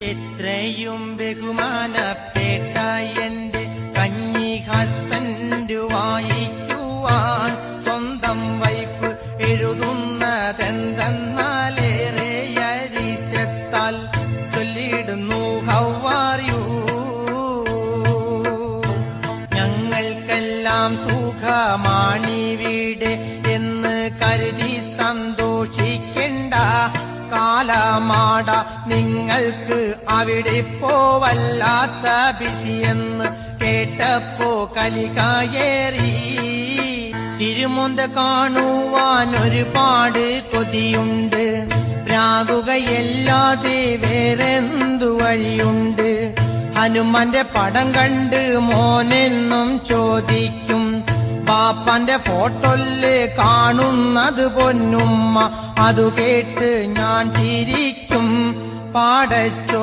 എത്രയും ബഹുമാനപ്പെട്ട എന്റെ കഞ്ഞി ഹസ്ബൻഡ് വായിക്കുവാൻ സ്വന്തം വൈഫ് എഴുതുന്നതെന്തെന്നാലേറെ അരിശത്താൽ ചൊല്ലിടുന്നു. ഹൗവാർ യു ഞങ്ങൾക്കെല്ലാം സുഖമാണിവിടെ എന്ന് കരുതി സന്തോഷിക്കണ്ട കാലമാട നിങ്ങൾക്ക് അവിടെ പോവല്ലാത്ത ബിസിയെന്ന് കേട്ടപ്പോ കലികായേറി തിരുമുന്ത കാണുവാൻ ഒരുപാട് കൊതിയുണ്ട്. രാകുകയല്ലാതെ വേറെന്തു വഴിയുണ്ട്? ഹനുമാന്റെ പടം കണ്ട് മോനെന്നും ചോദിക്കും. ബാപ്പന്റെ ഫോട്ടോൽ കാണുന്നത് പൊന്നുമ്മ. അതു കേട്ട് ഞാൻ ചിരിക്കും. പാടച്ചോ